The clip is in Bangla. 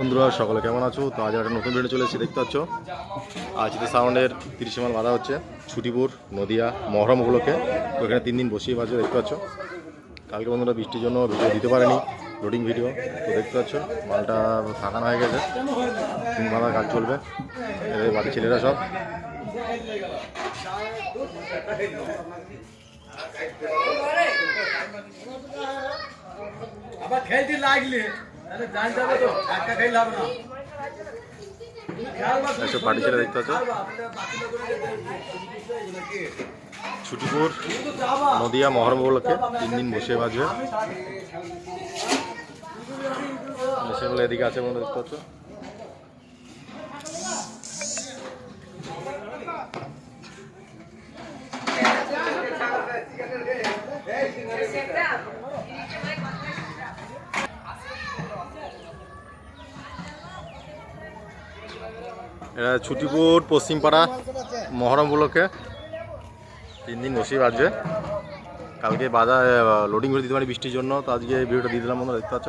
বন্ধুরা, সকলে কেমন আছো? তো আজ একটা নতুন ভিডিও চলে এসেছি, দেখতে পাচ্ছ? আজ সাউন্ডের তিরিশ মাল বাঁধা হচ্ছে, ছুটিপুর, নদিয়া, মহরম উপলক্ষে। তো এখানে তিন দিন বসিয়ে বাজে দেখতে পাচ্ছ? কালকে বন্ধুরা বৃষ্টির জন্য ভিডিও দিতে পারেনি লোডিং ভিডিও তো দেখতে পাচ্ছ, মালটা থাকানো হয়ে গেছে, তিন বাঁধা কাজ চলবে বাড়ির ছেলেরা সব। খেলতে লাগলে। এসব পার্টি ছেলে দেখতে পাচ্ছ? ছুটিপুর নদিয়া মহরম উপলক্ষে তিন দিন বসে বাজবে এদিকে আছে মনে দেখতে পাচ্ছ? এটা ছুটিপুর, পশ্চিমপাড়া, মহরম উপলক্ষে। তিন দিন বসেই বাজবে কালকে বাজার লোডিং করে দিতে পারি বৃষ্টির জন্য। তো আজকে ভিডিওটা দিয়ে দিলাম দেখতে পাচ্ছ?